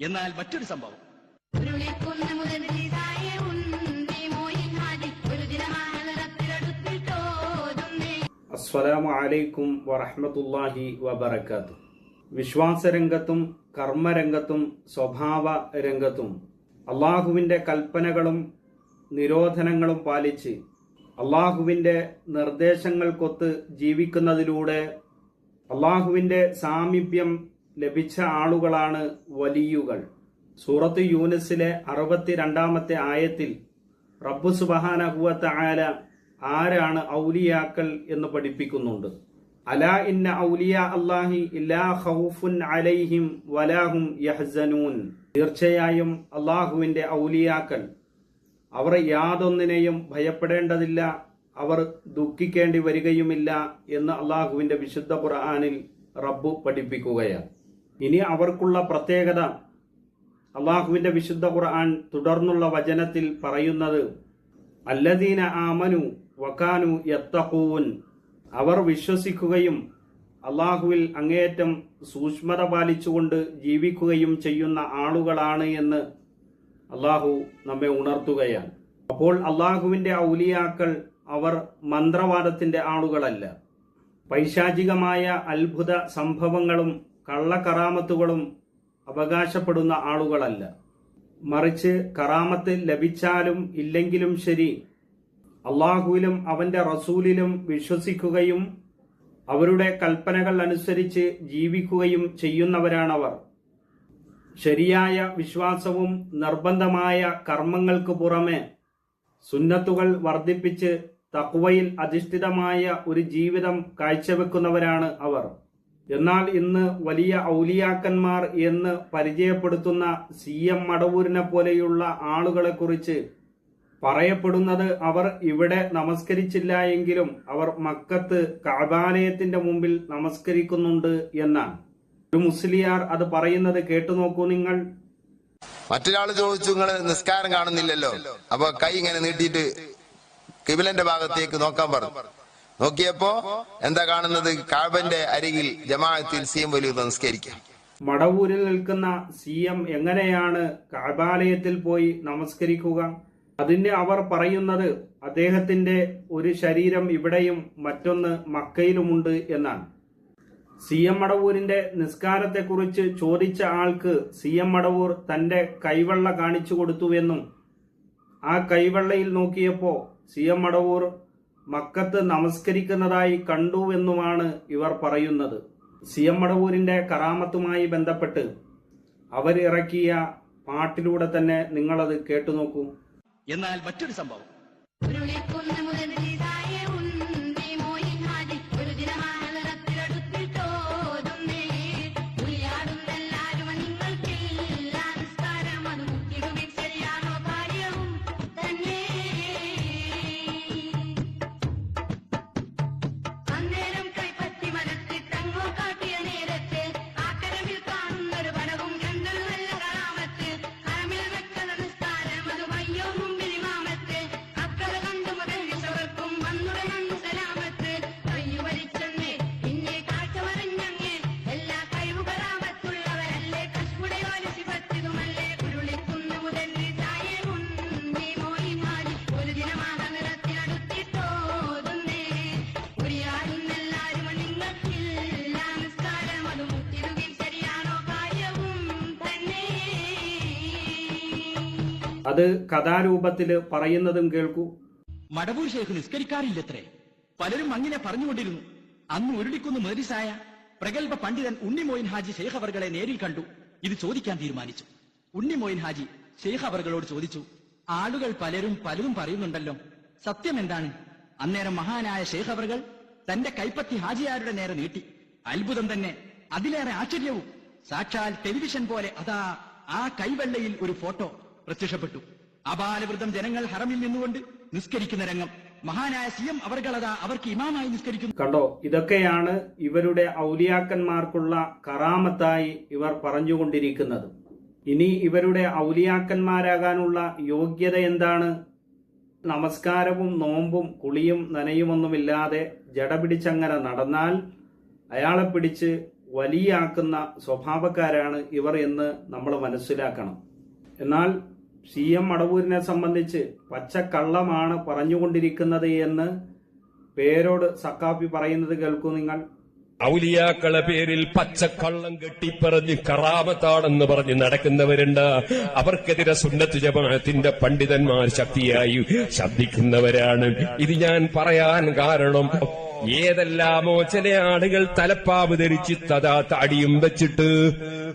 എന്നാൽ മറ്റൊരു സംഭവം. അസ്സലാമു അലൈക്കും വറഹ്മത്തുള്ളാഹി വബറകാത്തു വിശ്വാസരംഗത്തും കർമ്മരംഗത്തും സ്വഭാവ രംഗത്തും അള്ളാഹുവിന്റെ കൽപ്പനകളും നിരോധനങ്ങളും പാലിച്ച് അള്ളാഹുവിന്റെ നിർദ്ദേശങ്ങൾക്കൊത്ത് ജീവിക്കുന്നതിലൂടെ അള്ളാഹുവിന്റെ സാമീപ്യം ലഭിച്ച ആളുകളാണ് വലിയുകൾ. സൂറത്ത് യൂനസിലെ അറുപത്തിരണ്ടാമത്തെ ആയത്തിൽ റബ്ബു സുബഹാനഹുവത്ത ആല ആരാണ് ഔലിയാക്കൾ എന്ന് പഠിപ്പിക്കുന്നുണ്ട്. അലാ ഇന്ന ഔലിയ അല്ലാഹി ഇല്ലാ ഖൗഫുൻ അലൈഹിം വലാഹും യഹ്സനൂൻ. തീർച്ചയായും അള്ളാഹുവിന്റെ ഔലിയാക്കൾ അവർ യാതൊന്നിനെയും ഭയപ്പെടേണ്ടതില്ല. അവർ ദുഃഖിക്കേണ്ടി വരികയുമില്ല എന്ന് അള്ളാഹുവിന്റെ വിശുദ്ധ ഖുർആാനിൽ റബ്ബു പഠിപ്പിക്കുകയാണ്. ഇനി അവർക്കുള്ള പ്രത്യേകത അള്ളാഹുവിന്റെ വിശുദ്ധ ഖുർആൻ തുടർന്നുള്ള വചനത്തിൽ പറയുന്നത് അല്ലദീന ആമനു വക്കാനു യത്തഹൂൻ അവർ വിശ്വസിക്കുകയും അള്ളാഹുവിൽ അങ്ങേയറ്റം സൂക്ഷ്മത പാലിച്ചുകൊണ്ട് ജീവിക്കുകയും ചെയ്യുന്ന ആളുകളാണ് എന്ന് അള്ളാഹു നമ്മെ ഉണർത്തുകയാണ്. അപ്പോൾ അള്ളാഹുവിന്റെ ഔലിയാക്കൾ അവർ മന്ത്രവാദത്തിന്റെ ആളുകളല്ല. പൈശാചികമായ അത്ഭുത സംഭവങ്ങളും കള്ളക്കറാമത്തുകളും അവകാശപ്പെടുന്ന ആളുകളല്ല. മറിച്ച് കറാമത്ത് ലഭിച്ചാലും ഇല്ലെങ്കിലും ശരി അള്ളാഹുവിലും അവന്റെ റസൂലിലും വിശ്വസിക്കുകയും അവരുടെ കൽപ്പനകൾ അനുസരിച്ച് ജീവിക്കുകയും ചെയ്യുന്നവരാണവർ. ശരിയായ വിശ്വാസവും നിർബന്ധമായ കർമ്മങ്ങൾക്ക് പുറമെ സുന്നത്തുകൾ വർദ്ധിപ്പിച്ച് തക്വയിൽ അധിഷ്ഠിതമായ ഒരു ജീവിതം കാഴ്ചവെക്കുന്നവരാണ് അവർ. എന്നാൽ ഇന്ന് വലിയ ഔലിയാക്കന്മാർ എന്ന് പരിചയപ്പെടുത്തുന്ന സി എം മടവൂരിനെ പോലെയുള്ള ആളുകളെ കുറിച്ച് പറയപ്പെടുന്നത് അവർ ഇവിടെ നമസ്കരിച്ചില്ല എങ്കിലും അവർ മക്കത്ത് കാബാലയത്തിന്റെ മുമ്പിൽ നമസ്കരിക്കുന്നുണ്ട് എന്നാണ്. ഒരു മുസ്ലിയാർ അത് പറയുന്നത് കേട്ടു നോക്കൂ നിങ്ങൾ. മറ്റൊരാൾ ചോദിച്ചു നിങ്ങൾ നിസ്കാരം കാണുന്നില്ലല്ലോ? അപ്പൊ കൈ ഇങ്ങനെ നീട്ടിയിട്ട് കിബിലന്റെ ഭാഗത്തേക്ക് നോക്കാൻ പറഞ്ഞു. നോക്കിയപ്പോ എന്താ കാണുന്നത്? കാബന്റെ അരികിൽ ജമാഅത്തിൽ സി എം വലിയ നമസ്കരിക്കാം മടവൂരിൽ നിൽക്കുന്ന സി എം എങ്ങനെയാണ് കാബാലയത്തിൽ പോയി നമസ്കരിക്കുക? അതിന് അവർ പറയുന്നത് അദ്ദേഹത്തിന്റെ ഒരു ശരീരം ഇവിടെയും മറ്റൊന്ന് മക്കയിലുമുണ്ട് എന്നാണ്. സി എം മടവൂരിന്റെ നിസ്കാരത്തെക്കുറിച്ച് ചോദിച്ച ആൾക്ക് സി എം മടവൂർ തന്റെ കൈവെള്ള കാണിച്ചു കൊടുത്തുവെന്നും ആ കൈവെള്ളയിൽ നോക്കിയപ്പോൾ സി എം മടവൂർ മക്കത്ത് നമസ്കരിക്കുന്നതായി കണ്ടുവെന്നുമാണ് ഇവർ പറയുന്നത്. സി എം മടവൂരിന്റെ കറാമത്തുമായി ബന്ധപ്പെട്ട് അവരിറക്കിയ പാട്ടിലൂടെ തന്നെ നിങ്ങളത് കേട്ടു നോക്കൂ. എന്നാൽ മറ്റൊരു സംഭവം. അത് കഥാരൂപത്തിൽ പറയുന്നതും കേൾക്കൂ. മടവൂർ ഷേഖ് നിസ്കരിക്കാറില്ലത്രേ. പലരും അങ്ങനെ പറഞ്ഞുകൊണ്ടിരുന്നു. അന്ന് ഉരുളിക്കുന്ന് മേരിസായ പ്രഗത്ഭ പണ്ഡിതൻ ഉണ്ണിമോയിൻ ഹാജി ഷെയ്ഖ് അവർകളെ നേരിൽ കണ്ടു. ഇത് ചോദിക്കാൻ തീരുമാനിച്ചു. ഉണ്ണിമോയിൻ ഹാജി ഷെയ്ഖ് അവർകളോട് ചോദിച്ചു ആളുകൾ പലരും പലതും പറയുന്നുണ്ടല്ലോ. സത്യം എന്താണ് അന്നേരം മഹാനായ ഷെയ്ഖ് അവർകൾ തന്റെ കൈപ്പത്തി ഹാജിയാരുടെ നേരെ നീട്ടി. അത്ഭുതം തന്നെ. അതിലേറെ ആശ്ചര്യവും. സാക്ഷാൽ ടെലിവിഷൻ പോലെ അതാ ആ കൈവെള്ളയിൽ ഒരു ഫോട്ടോ. പ്രത്യക്ഷപ്പെട്ടു. അപാലവൃതം ജനങ്ങൾ ഹറമിൽ നിന്നുകൊണ്ട് നിസ്കരിക്കുന്ന രംഗം. മഹാനായ സി എം അവർകളതാ അവർക്ക് ഇമാമായി നിസ്കരിക്കുന്നു. കണ്ടോ ഇതൊക്കെയാണ് ഇവരുടെ ഔലിയാക്കന്മാർക്കുള്ള കറാമത്തായി ഇവർ പറഞ്ഞുകൊണ്ടിരിക്കുന്നത്. ഇനി ഇവരുടെ ഔലിയാക്കന്മാരാകാനുള്ള യോഗ്യത എന്താണ്? നമസ്കാരവും നോമ്പും കുളിയും നനയുമൊന്നുമില്ലാതെ ജട പിടിച്ചങ്ങനെ നടന്നാൽ അയാളെ പിടിച്ച് വലിയാക്കുന്ന സ്വഭാവക്കാരാണ് ഇവർ എന്ന് നമ്മൾ മനസ്സിലാക്കണം. എന്നാൽ സി എം മടവൂരിനെ സംബന്ധിച്ച് പച്ചക്കള്ളമാണ് പറഞ്ഞുകൊണ്ടിരിക്കുന്നത് എന്ന് പേരോട് സക്കാപ്പി പറയുന്നത് കേൾക്കൂ നിങ്ങൾ. ഔലിയാക്കളെ പേരിൽ പച്ചക്കള്ളം കെട്ടിപ്പറഞ്ഞ് കറാമത്താണെന്ന് പറഞ്ഞ് നടക്കുന്നവരുണ്ട്. അവർക്കെതിരെ സുന്നത്ത് ജമാഅത്തിന്റെ പണ്ഡിതന്മാർ ശക്തിയായി ശബ്ദിക്കുന്നവരാണ്. ഇത് ഞാൻ പറയാൻ കാരണം ഏതെല്ലാമോ ചില ആളുകൾ തലപ്പാവ് ധരിച്ച് തഥാ താടിയും വെച്ചിട്ട്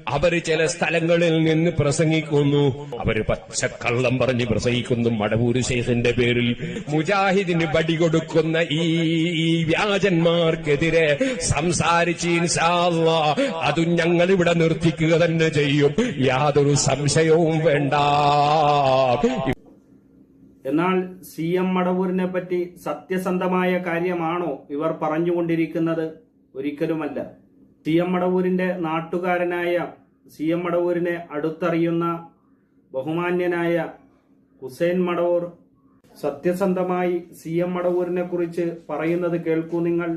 അവർ ചില സ്ഥലങ്ങളിൽ നിന്ന് പ്രസംഗിക്കുന്നു. അവർ പച്ചക്കള്ളം പറഞ്ഞ് പ്രസംഗിക്കുന്നു. മടവൂര് ശേഖന്റെ പേരിൽ മുജാഹിദിന് ബടി കൊടുക്കുന്ന ഈ വ്യാജന്മാർക്കെതിരെ സംസാരിച്ച് അതും ഞങ്ങൾ ഇവിടെ നിർത്തിക്കുക തന്നെ ചെയ്യും. യാതൊരു സംശയവും വേണ്ട. എന്നാൽ സി എം മടവൂരിനെ പറ്റി സത്യസന്ധമായ കാര്യമാണോ ഇവർ പറഞ്ഞുകൊണ്ടിരിക്കുന്നത്? ഒരിക്കലുമല്ല. സി എം മടവൂരിന്റെ നാട്ടുകാരനായ സി എം മടവൂരിനെ അടുത്തറിയുന്ന ബഹുമാന്യനായ ഹുസൈൻ മടവൂർ സത്യസന്ധമായി സി എം മടവൂരിനെ കുറിച്ച് പറയുന്നത് കേൾക്കൂ നിങ്ങൾ.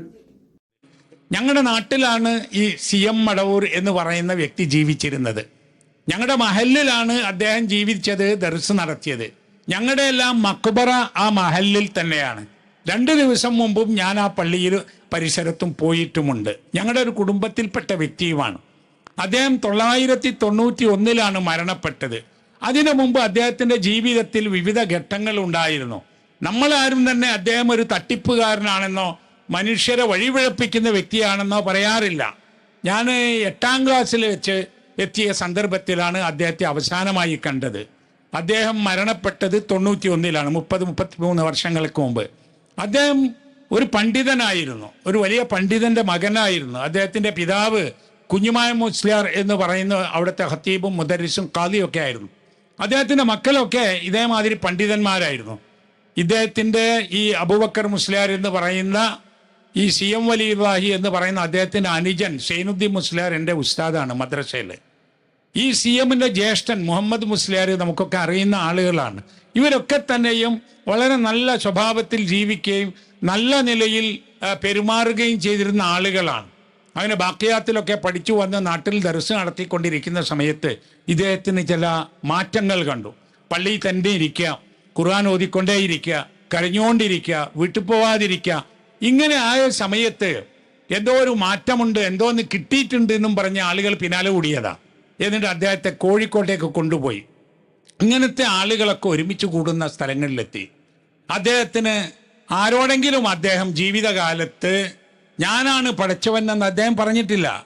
ഞങ്ങളുടെ നാട്ടിലാണ് ഈ സി എം മടവൂർ എന്ന് പറയുന്ന വ്യക്തി ജീവിച്ചിരുന്നത്. ഞങ്ങളുടെ മഹലിലാണ് അദ്ദേഹം ജീവിച്ചത് ദർസ് നടത്തിയത്. ഞങ്ങളുടെ എല്ലാം മക്ബറ ആ മഹലിൽ തന്നെയാണ്. രണ്ട് ദിവസം മുമ്പും ഞാൻ ആ പള്ളിയിൽ പരിസരത്തും പോയിട്ടുമുണ്ട്. ഞങ്ങളുടെ ഒരു കുടുംബത്തിൽപ്പെട്ട വ്യക്തിയുമാണ്. അദ്ദേഹം തൊള്ളായിരത്തി തൊണ്ണൂറ്റി ഒന്നിലാണ് മരണപ്പെട്ടത്. അതിനു മുമ്പ് അദ്ദേഹത്തിന്റെ ജീവിതത്തിൽ വിവിധ ഘട്ടങ്ങൾ ഉണ്ടായിരുന്നു നമ്മളാരും തന്നെ അദ്ദേഹം ഒരു തട്ടിപ്പുകാരനാണെന്നോ മനുഷ്യരെ വഴിപിഴപ്പിക്കുന്ന വ്യക്തിയാണെന്നോ പറയാറില്ല. ഞാൻ എട്ടാം ക്ലാസ്സിൽ വെച്ച് എത്തിയ സന്ദർഭത്തിലാണ് അദ്ദേഹത്തെ അവസാനമായി കണ്ടത്. അദ്ദേഹം മരണപ്പെട്ടത് തൊണ്ണൂറ്റി ഒന്നിലാണ് മുപ്പത് മുപ്പത്തി മൂന്ന് വർഷങ്ങൾക്ക് മുമ്പ്. അദ്ദേഹം ഒരു പണ്ഡിതനായിരുന്നു ഒരു വലിയ പണ്ഡിതന്റെ മകനായിരുന്നു. അദ്ദേഹത്തിന്റെ പിതാവ് കുഞ്ഞുമായ മുസ്ലിയാർ എന്ന് പറയുന്ന അവിടുത്തെ ഹത്തീബും മുദരിസും കാദിയൊക്കെ ആയിരുന്നു. അദ്ദേഹത്തിന്റെ മക്കളൊക്കെ ഇതേമാതിരി പണ്ഡിതന്മാരായിരുന്നു. ഇദ്ദേഹത്തിന്റെ ഈ അബൂബക്കർ മുസ്ലിയാർ എന്ന് പറയുന്ന ഈ സി എം വലിവാഹി എന്ന് പറയുന്ന അദ്ദേഹത്തിന്റെ അനുജൻ സൈനുദ്ദീൻ മുസ്ലിയാർ എന്റെ ഉസ്താദാണ് മദ്രസയിൽ ഈ സി എമ്മിന്റെ ജ്യേഷ്ഠൻ മുഹമ്മദ് മുസ്ലിയാർ നമുക്കൊക്കെ അറിയുന്ന ആളുകളാണ്. ഇവരൊക്കെ തന്നെയും വളരെ നല്ല സ്വഭാവത്തിൽ ജീവിക്കുകയും നല്ല നിലയിൽ പെരുമാറുകയും ചെയ്തിരുന്ന ആളുകളാണ്. അങ്ങനെ ബാക്കിയാത്തിലൊക്കെ പഠിച്ചു വന്ന് നാട്ടിൽ ദർസ് നടത്തിക്കൊണ്ടിരിക്കുന്ന സമയത്ത് ഇദ്ദേഹത്തിന് ചില മാറ്റങ്ങൾ കണ്ടു. പള്ളിയിൽ തന്നെ ഇരിക്കുക ഖുർആൻ ഓതിക്കൊണ്ടേയിരിക്കുക കരഞ്ഞുകൊണ്ടിരിക്കുക വീട്ടിൽ പോവാതിരിക്കുക. ഇങ്ങനെ ആയ സമയത്ത് എന്തോ ഒരു മാറ്റമുണ്ട് എന്തോ ഒന്ന് കിട്ടിയിട്ടുണ്ട് എന്നും പറഞ്ഞ ആളുകൾ പിന്നാലെ കൂടിയതാ. എന്നിട്ട് അദ്ദേഹത്തെ കോഴിക്കോട്ടേക്ക് കൊണ്ടുപോയി. ഇങ്ങനത്തെ ആളുകളൊക്കെ ഒരുമിച്ച് കൂടുന്ന സ്ഥലങ്ങളിലെത്തി. അദ്ദേഹത്തിന് ആരോടെങ്കിലും അദ്ദേഹം ജീവിതകാലത്ത് ഞാനാണ് പടച്ചവൻ എന്ന് അദ്ദേഹം പറഞ്ഞിട്ടില്ല.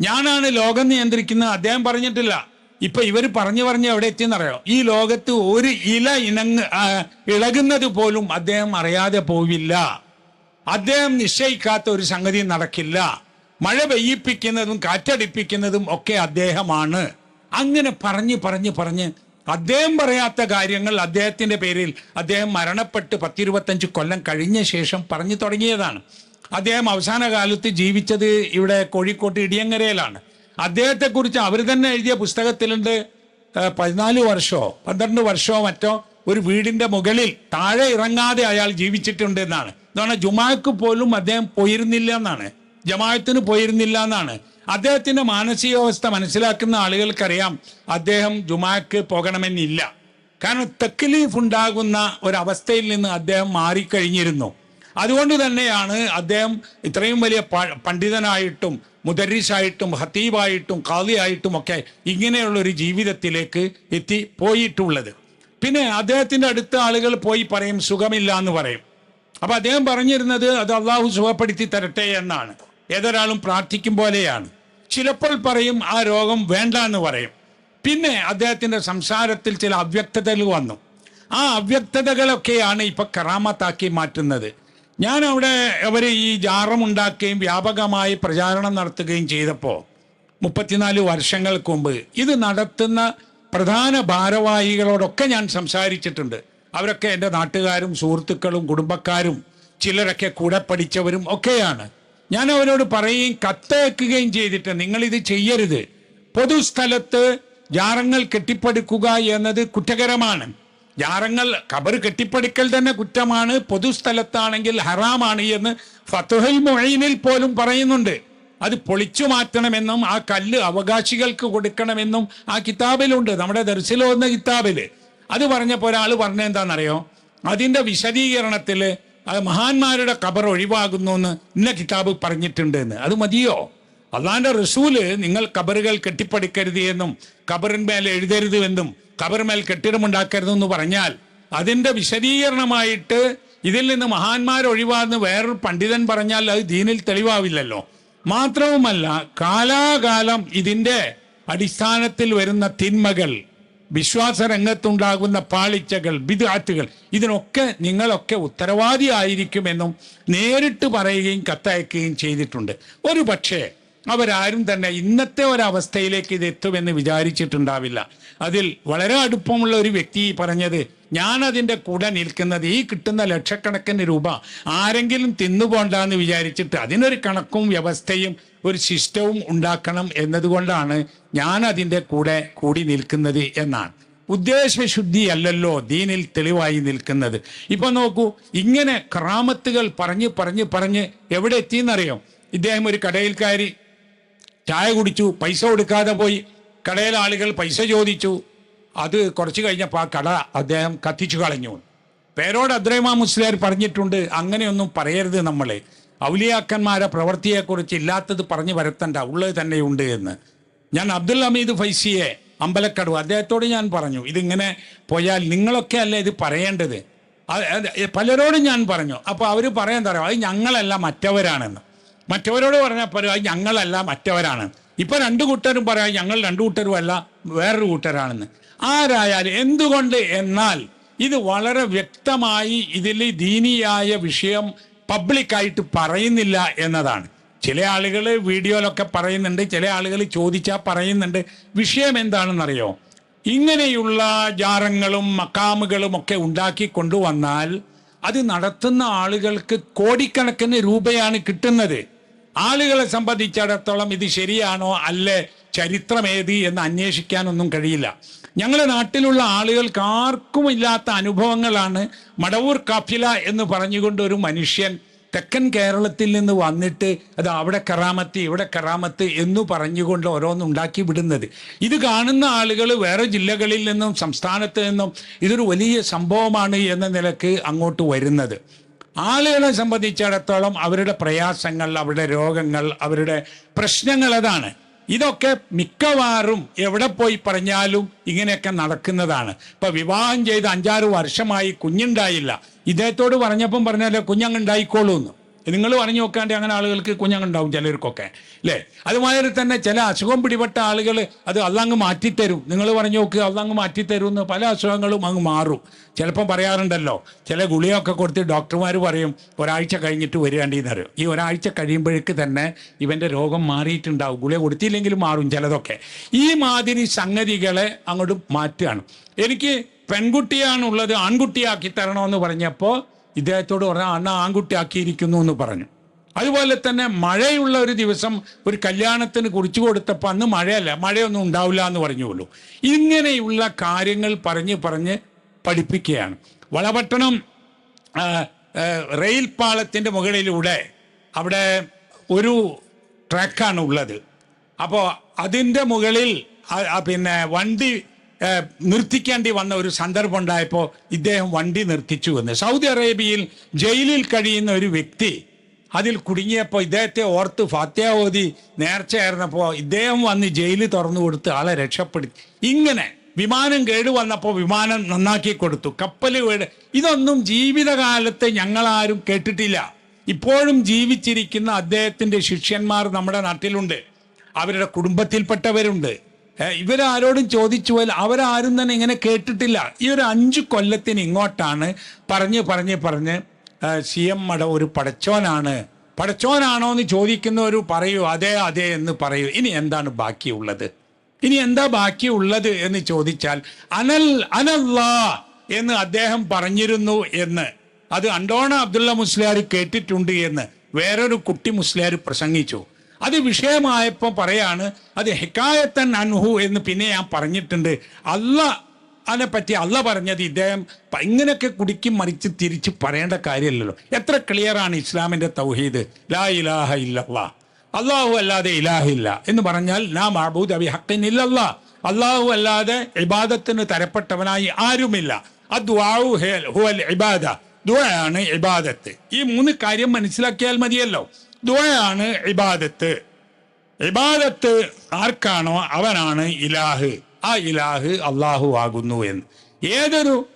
ഞാനാണ് ലോകം നിയന്ത്രിക്കുന്നത് അദ്ദേഹം പറഞ്ഞിട്ടില്ല. ഇപ്പൊ ഇവർ പറഞ്ഞു പറഞ്ഞ് എവിടെ എത്തിയെന്നറിയോ? ഈ ലോകത്ത് ഒരു ഇല ഇണങ്ങ് ഇളകുന്നത് പോലും അദ്ദേഹം അറിയാതെ പോവില്ല. അദ്ദേഹം നിശ്ചയിക്കാത്ത ഒരു സംഗതി നടക്കില്ല. മഴ പെയ്യിപ്പിക്കുന്നതും കാറ്റടിപ്പിക്കുന്നതും ഒക്കെ അദ്ദേഹമാണ്. അങ്ങനെ പറഞ്ഞ് പറഞ്ഞ് പറഞ്ഞ് അദ്ദേഹം പറയാത്ത കാര്യങ്ങൾ അദ്ദേഹത്തിന്റെ പേരിൽ അദ്ദേഹം മരണപ്പെട്ട് പത്തിരുപത്തഞ്ച് കൊല്ലം കഴിഞ്ഞ ശേഷം പറഞ്ഞു തുടങ്ങിയതാണ്. അദ്ദേഹം അവസാന കാലത്ത് ജീവിച്ചത് ഇവിടെ കോഴിക്കോട്ട് ഇടിയങ്ങരയിലാണ്. അദ്ദേഹത്തെക്കുറിച്ച് അവർ തന്നെ എഴുതിയ പുസ്തകത്തിലുണ്ട് പതിനാല് വർഷമോ പന്ത്രണ്ട് വർഷമോ മറ്റോ ഒരു വീടിന്റെ മുകളിൽ താഴെ ഇറങ്ങാതെ അയാൾ ജീവിച്ചിട്ടുണ്ട് എന്നാണ്. എന്താണ് ജുമാക്ക് പോലും അദ്ദേഹം പോയിരുന്നില്ല എന്നാണ്. ജമാഅത്തിന് പോയിരുന്നില്ല എന്നാണ്. അദ്ദേഹത്തിന്റെ മാനസികാവസ്ഥ മനസ്സിലാക്കുന്ന ആളുകൾക്കറിയാം അദ്ദേഹം ജുമാക്ക് പോകണമെന്നില്ല. കാരണം തെക്കിലീഫ് ഉണ്ടാകുന്ന ഒരവസ്ഥയിൽ നിന്ന് അദ്ദേഹം മാറിക്കഴിഞ്ഞിരുന്നു. അതുകൊണ്ട് തന്നെയാണ് അദ്ദേഹം ഇത്രയും വലിയ പണ്ഡിതനായിട്ടും മുദരീസായിട്ടും ഹത്തീബായിട്ടും ഖാദിയായിട്ടും ഒക്കെ ഇങ്ങനെയുള്ള ഒരു ജീവിതത്തിലേക്ക് എത്തി പോയിട്ടുള്ളത്. പിന്നെ അദ്ദേഹത്തിന്റെ അടുത്ത ആളുകൾ പോയി പറയും സുഖമില്ല എന്ന് പറയും. അപ്പൊ അദ്ദേഹം പറഞ്ഞിരുന്നത് അത് അള്ളാഹു സുഖപ്പെടുത്തി തരട്ടെ എന്നാണ്. ഏതൊരാളും പ്രാർത്ഥിക്കും പോലെയാണ്. ചിലപ്പോൾ പറയും ആ രോഗം വേണ്ട എന്ന് പറയും. പിന്നെ അദ്ദേഹത്തിന്റെ സംസാരത്തിൽ ചില അവ്യക്തതകൾ വന്നു. ആ അവ്യക്തതകളൊക്കെയാണ് ഇപ്പൊ കറാമത്താക്കി മാറ്റുന്നത്. ഞാൻ അവിടെ അവർ ഈ ജാറമുണ്ടാക്കുകയും വ്യാപകമായി പ്രചാരണം നടത്തുകയും ചെയ്തപ്പോൾ മുപ്പത്തിനാല് വർഷങ്ങൾക്ക് മുമ്പ് ഇത് നടത്തുന്ന പ്രധാന ഭാരവാഹികളോടൊക്കെ ഞാൻ സംസാരിച്ചിട്ടുണ്ട്. അവരൊക്കെ എന്റെ നാട്ടുകാരും സുഹൃത്തുക്കളും കുടുംബക്കാരും ചിലരൊക്കെ കൂടെ പഠിച്ചവരും ഒക്കെയാണ്. ഞാൻ അവരോട് പറയുകയും കത്തയക്കുകയും ചെയ്തിട്ട് നിങ്ങൾ ഇത് ചെയ്യരുത്. പൊതുസ്ഥലത്ത് ജാറങ്ങൾ കെട്ടിപ്പടുക്കുക എന്നത് കുറ്റകരമാണ്. ജാറങ്ങൾ കബർ കെട്ടിപ്പടുക്കൽ തന്നെ കുറ്റമാണ്. പൊതുസ്ഥലത്താണെങ്കിൽ ഹറാമാണ് എന്ന് ഫത്തുഹൽ മൊഴീനിൽ പോലും പറയുന്നുണ്ട്. അത് പൊളിച്ചു മാറ്റണമെന്നും ആ കല്ല് അവകാശികൾക്ക് കൊടുക്കണമെന്നും ആ കിതാബിലുണ്ട്. നമ്മുടെ ദർശിലോന്ന കിതാബിൽ. അത് പറഞ്ഞപ്പോൾ ഒരാൾ പറഞ്ഞെന്താണെന്നറിയോ അതിന്റെ വിശദീകരണത്തിൽ മഹാന്മാരുടെ കബർ ഒഴിവാകുന്നു എന്ന് ഇന്ന കിതാബ് പറഞ്ഞിട്ടുണ്ട് എന്ന് അത് മതിയോ? അള്ളാന്റെ റസൂൽ നിങ്ങൾ കബറുകൾ കെട്ടിപ്പടുക്കരുത് എന്നും കബറിന്മേൽ എഴുതരുത് എന്നും കബറിന്മേൽ കെട്ടിടമുണ്ടാക്കരുതെന്ന് പറഞ്ഞാൽ അതിന്റെ വിശദീകരണമായിട്ട് ഇതിൽ നിന്ന് മഹാന്മാർ ഒഴിവാകുന്ന വേറൊരു പണ്ഡിതൻ പറഞ്ഞാൽ അത് ദീനിൽ തെളിവാവില്ലല്ലോ. മാത്രവുമല്ല കാലാകാലം ഇതിന്റെ അടിസ്ഥാനത്തിൽ വരുന്ന തിന്മകൾ വിശ്വാസ രംഗത്തുണ്ടാകുന്ന പാളിച്ചകൾ ബിദാറ്റുകൾ ഇതിനൊക്കെ നിങ്ങളൊക്കെ ഉത്തരവാദിയായിരിക്കുമെന്നും നേരിട്ട് പറയുകയും കത്തയക്കുകയും ചെയ്തിട്ടുണ്ട്. ഒരു പക്ഷേ അവരാരും തന്നെ ഇന്നത്തെ ഒരവസ്ഥയിലേക്ക് ഇത് എത്തുമെന്ന് വിചാരിച്ചിട്ടുണ്ടാവില്ല. അതിൽ വളരെ അടുപ്പമുള്ള ഒരു വ്യക്തി പറഞ്ഞത് ഞാനതിന്റെ കൂടെ നിൽക്കുന്നത് ഈ കിട്ടുന്ന ലക്ഷക്കണക്കിന് രൂപ ആരെങ്കിലും തിന്നുപോണ്ടെന്ന് വിചാരിച്ചിട്ട് അതിനൊരു കണക്കും വ്യവസ്ഥയും ഒരു സിസ്റ്റവും ഉണ്ടാക്കണം എന്നതുകൊണ്ടാണ് ഞാൻ അതിന്റെ കൂടെ കൂടി നിൽക്കുന്നത് എന്നാണ്. ഉദ്ദേശശുദ്ധി അല്ലല്ലോ ദീനിൽ തെളിവായി നിൽക്കുന്നത്. ഇപ്പൊ നോക്കൂ ഇങ്ങനെ ക്രാമത്തുകൾ പറഞ്ഞ് പറഞ്ഞ് പറഞ്ഞ് എവിടെ എത്തിയെന്നറിയോ? ഇദ്ദേഹം ഒരു കടയിൽ കയറി ചായ കുടിച്ചു പൈസ കൊടുക്കാതെ പോയി കടയിലെ ആളുകൾ പൈസ ചോദിച്ചു. അത് കുറച്ച് കഴിഞ്ഞപ്പോൾ ആ കട അദ്ദേഹം കത്തിച്ചു കളഞ്ഞു. പേരോട് അദ്രൈമാ മുസ്ലിയാർ പറഞ്ഞിട്ടുണ്ട് അങ്ങനെയൊന്നും പറയരുത് നമ്മളെ. ഔലിയാക്കന്മാരെ പ്രവൃത്തിയെക്കുറിച്ച് ഇല്ലാത്തത് പറഞ്ഞു വരത്തണ്ട. ഉള്ളത് തന്നെയുണ്ട് എന്ന്. ഞാൻ അബ്ദുൽ ഹമീദ് ഫൈസിയെ അമ്പലക്കടവ് അദ്ദേഹത്തോട് ഞാൻ പറഞ്ഞു ഇതിങ്ങനെ പോയാൽ നിങ്ങളൊക്കെ അല്ലേ ഇത് പറയേണ്ടത്? പലരോടും ഞാൻ പറഞ്ഞു അപ്പോൾ അവർ പറയാൻ തരാം അത് ഞങ്ങളല്ല മറ്റവരാണെന്ന്. മറ്റവരോട് പറഞ്ഞപ്പോൾ അത് ഞങ്ങളല്ല മറ്റവരാണ് ഇപ്പൊ രണ്ട് കൂട്ടരും പറയാം ഞങ്ങൾ രണ്ട് കൂട്ടരും അല്ല വേറൊരു കൂട്ടരാണെന്ന്. ആരായാലും എന്തുകൊണ്ട് എന്നാൽ ഇത് വളരെ വ്യക്തമായി ഇതിൽ ദീനിയായ വിഷയം പബ്ലിക്കായിട്ട് പറയുന്നില്ല എന്നതാണ്. ചില ആളുകൾ വീഡിയോയിലൊക്കെ പറയുന്നുണ്ട് ചില ആളുകൾ ചോദിച്ചാൽ പറയുന്നുണ്ട്. വിഷയം എന്താണെന്നറിയോ? ഇങ്ങനെയുള്ള ജാറങ്ങളും മക്കാമുകളും ഒക്കെ ഉണ്ടാക്കി കൊണ്ടുവന്നാൽ അത് നടത്തുന്ന ആളുകൾക്ക് കോടിക്കണക്കിന് രൂപയാണ് കിട്ടുന്നത്. ആളുകളെ സംബന്ധിച്ചിടത്തോളം ഇത് ശരിയാണോ അല്ലേ? ചരിത്രമേതി എന്ന് അന്വേഷിക്കാനൊന്നും കഴിയില്ല. ഞങ്ങളുടെ നാട്ടിലുള്ള ആളുകൾക്ക് ആർക്കും ഇല്ലാത്ത അനുഭവങ്ങളാണ് മടവൂർ കാഫില എന്ന് പറഞ്ഞുകൊണ്ട് ഒരു മനുഷ്യൻ തെക്കൻ കേരളത്തിൽ നിന്ന് വന്നിട്ട് അത് അവിടെ കറാമത്ത് ഇവിടെ കറാമത്ത് എന്ന് പറഞ്ഞുകൊണ്ട് ഓരോന്നുണ്ടാക്കി വിടുന്നത്. ഇത് കാണുന്ന ആളുകൾ വേറെ ജില്ലകളിൽ നിന്നും സംസ്ഥാനത്ത് നിന്നും ഇതൊരു വലിയ സംഭവമാണ് എന്ന നിലയ്ക്ക് അങ്ങോട്ട് വരുന്നത്. ആളുകളെ സംബന്ധിച്ചിടത്തോളം അവരുടെ പ്രയാസങ്ങൾ അവരുടെ രോഗങ്ങൾ അവരുടെ പ്രശ്നങ്ങൾ അതാണ്. ഇതൊക്കെ മിക്കവാറും എവിടെ പോയി പറഞ്ഞാലും ഇങ്ങനെയൊക്കെ നടക്കുന്നതാണ്. ഇപ്പൊ വിവാഹം ചെയ്ത് അഞ്ചാറ് വർഷമായി കുഞ്ഞുണ്ടായില്ല. ഇദ്ദേഹത്തോട് പറഞ്ഞപ്പം പറഞ്ഞാലേ കുഞ്ഞങ്ങുണ്ടായിക്കോളൂ എന്ന് നിങ്ങൾ പറഞ്ഞു നോക്കാണ്ട് അങ്ങനെ ആളുകൾക്ക് കുഞ്ഞങ്ങുണ്ടാവും ചിലർക്കൊക്കെ അല്ലേ അതുമാതിരി തന്നെ ചില അസുഖം പിടിപെട്ട ആളുകൾ അത് അള്ളങ്ങ് മാറ്റിത്തരും. നിങ്ങൾ പറഞ്ഞു നോക്കുക അള്ളങ്ങ് മാറ്റിത്തരും എന്ന് പല അസുഖങ്ങളും അങ്ങ് മാറും. ചിലപ്പം പറയാറുണ്ടല്ലോ ചില ഗുളിയൊക്കെ കൊടുത്ത് ഡോക്ടർമാർ പറയും ഒരാഴ്ച കഴിഞ്ഞിട്ട് വരികയാണ്ടെന്ന് അറിയും ഈ ഒരാഴ്ച കഴിയുമ്പോഴേക്ക് തന്നെ ഇവന്റെ രോഗം മാറിയിട്ടുണ്ടാവും. ഗുളിക കൊടുത്തില്ലെങ്കിലും മാറും ചിലതൊക്കെ. ഈ മാതിരി സംഗതികളെ അങ്ങോട്ട് മാറ്റുകയാണ്. എനിക്ക് പെൺകുട്ടിയാണുള്ളത് ആൺകുട്ടിയാക്കി തരണമെന്ന് പറഞ്ഞപ്പോൾ ഇദ്ദേഹത്തോട് പറഞ്ഞ അണ്ണ ആൺകുട്ടിയാക്കിയിരിക്കുന്നു എന്ന് പറഞ്ഞു. അതുപോലെ തന്നെ മഴയുള്ള ഒരു ദിവസം ഒരു കല്യാണത്തിന് കുറിച്ചു കൊടുത്തപ്പോൾ അന്ന് മഴയല്ല മഴയൊന്നും ഉണ്ടാവില്ല എന്ന് പറഞ്ഞുള്ളൂ ഇങ്ങനെയുള്ള കാര്യങ്ങൾ പറഞ്ഞ് പറഞ്ഞ് പഠിപ്പിക്കുകയാണ്. വളപട്ടണം റെയിൽ പാളത്തിന്റെ മുകളിലൂടെ അവിടെ ഒരു ട്രാക്കാണ് ഉള്ളത്. അപ്പോൾ അതിന്റെ മുകളിൽ പിന്നെ വണ്ടി നിർത്തിക്കേണ്ടി വന്ന ഒരു സന്ദർഭം ഉണ്ടായപ്പോൾ ഇദ്ദേഹം വണ്ടി നിർത്തിച്ചു എന്ന്. സൗദി അറേബ്യയിൽ ജയിലിൽ കഴിയുന്ന ഒരു വ്യക്തി അതിൽ കുടുങ്ങിയപ്പോൾ ഇദ്ദേഹത്തെ ഓർത്ത് ഫാത്യ ഓതി നേർച്ചയായിരുന്നപ്പോൾ ഇദ്ദേഹം വന്ന് ജയിലിൽ തുറന്നു കൊടുത്ത് ആളെ രക്ഷപ്പെടുത്തി ഇങ്ങനെ വിമാനം കേടുവന്നപ്പോൾ വിമാനം നന്നാക്കി കൊടുത്തു. കപ്പൽ കേട്. ഇതൊന്നും ജീവിതകാലത്തെ ഞങ്ങളാരും കേട്ടിട്ടില്ല. ഇപ്പോഴും ജീവിച്ചിരിക്കുന്ന അദ്ദേഹത്തിന്റെ ശിഷ്യന്മാർ നമ്മുടെ നാട്ടിലുണ്ട്. അവരുടെ കുടുംബത്തിൽപ്പെട്ടവരുണ്ട്. ഇവരാരോടും ചോദിച്ചു പോയാൽ അവരാരും തന്നെ ഇങ്ങനെ കേട്ടിട്ടില്ല. ഈ ഒരു അഞ്ച് കൊല്ലത്തിന് ഇങ്ങോട്ടാണ് പറഞ്ഞ് പറഞ്ഞ് പറഞ്ഞ് സി എം മട ഒരു പടച്ചോനാണ്. പടച്ചോനാണോ എന്ന് ചോദിക്കുന്നവർ പറയൂ അതെ അതെ എന്ന് പറയൂ. ഇനി എന്താണ് ബാക്കിയുള്ളത്? ഇനി എന്താ ബാക്കിയുള്ളത് എന്ന് ചോദിച്ചാൽ അനൽ അനല്ലാ എന്ന് അദ്ദേഹം പറഞ്ഞിരുന്നു എന്ന്. അത് അണ്ടോണ അബ്ദുള്ള മുസ്ലിയാർ കേട്ടിട്ടുണ്ട് എന്ന്. വേറൊരു കുട്ടി മുസ്ലിയാർ പ്രസംഗിച്ചു. അത് വിഷയമായപ്പോൾ പറയാണ് അത് ഹിക്കായത്തൻ അൻഹു എന്ന് പിന്നെ ഞാൻ പറഞ്ഞിട്ടുണ്ട്. അല്ല അതിനെ പറ്റി അല്ല പറഞ്ഞത് ഇദ്ദേഹം ഇങ്ങനെയൊക്കെ കുടിക്കും മറിച്ച് തിരിച്ച് പറയേണ്ട കാര്യമല്ലല്ലോ. എത്ര ക്ലിയറാണ് ഇസ്ലാമിന്റെ തൗഹീദ്? ലാ ഇലാഹ ഇല്ലല്ലാ. അള്ളാഹു അല്ലാതെ ഇലാഹില്ല എന്ന് പറഞ്ഞാൽ നാ മാബൂദ് അബി ഹക്കിൻ ഇല്ലല്ലാ. അള്ളാഹു അല്ലാതെ ഇബാദത്തിന് തരപ്പെട്ടവനായി ആരുമില്ല. ഹുവൽ ഇബാദ. ദുആയാണ് ഇബാദത്ത്. ഈ മൂന്ന് കാര്യം മനസ്സിലാക്കിയാൽ മതിയല്ലോ. ദുആയാണ് ഇബാദത്ത്. ഇബാദത്ത് ആർക്കാണോ അവനാണ് ഇലാഹ്. ആ ഇലാഹ് അള്ളാഹു ആകുന്നു എന്ന്. ഏതൊരു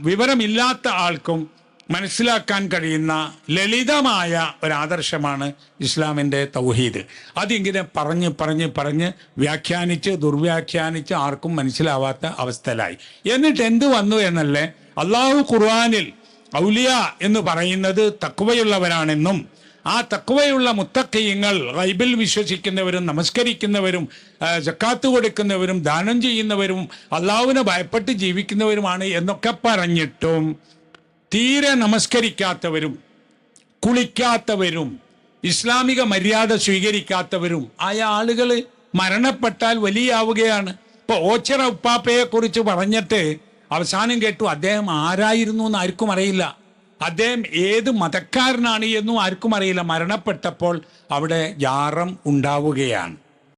വിവരമില്ലാത്ത ആൾക്കും മനസ്സിലാക്കാൻ കഴിയുന്ന ലളിതമായ ഒരു ആദർശമാണ് ഇസ്ലാമിന്റെ തൗഹീദ്. അതിങ്ങനെ പറഞ്ഞ് പറഞ്ഞ് പറഞ്ഞ് വ്യാഖ്യാനിച്ച് ദുർവ്യാഖ്യാനിച്ച് ആർക്കും മനസ്സിലാവാത്ത അവസ്ഥയിലായി. എന്നിട്ട് എന്ത് വന്നു എന്നല്ലേ? അള്ളാഹു ഖുർആാനിൽ ഔലിയ എന്ന് പറയുന്നത് തക്കുവയുള്ളവരാണെന്നും ആ തക്കുവയുള്ള മുത്തക്കയ്യങ്ങൾ റൈബിൽ വിശ്വസിക്കുന്നവരും നമസ്കരിക്കുന്നവരും ജക്കാത്ത് കൊടുക്കുന്നവരും ദാനം ചെയ്യുന്നവരും അള്ളാഹുവിനെ ഭയപ്പെട്ട് ജീവിക്കുന്നവരുമാണ് എന്നൊക്കെ പറഞ്ഞിട്ടും തീരെ നമസ്കരിക്കാത്തവരും കുളിക്കാത്തവരും ഇസ്ലാമിക മര്യാദ സ്വീകരിക്കാത്തവരും ആയ ആളുകൾ മരണപ്പെട്ടാൽ വലിയാവുകയാണ്. ഇപ്പൊ ഓച്ചിറ ഉപ്പാപ്പയെ കുറിച്ച് പറഞ്ഞിട്ട് അവസാനം കേട്ടു അദ്ദേഹം ആരായിരുന്നു എന്ന് ആർക്കും അറിയില്ല. അദ്ദേഹം ഏത് മതക്കാരനാണ് എന്നും ആർക്കും അറിയില്ല. മരണപ്പെട്ടപ്പോൾ അവിടെ ജാറം ഉണ്ടാവുകയാണ്.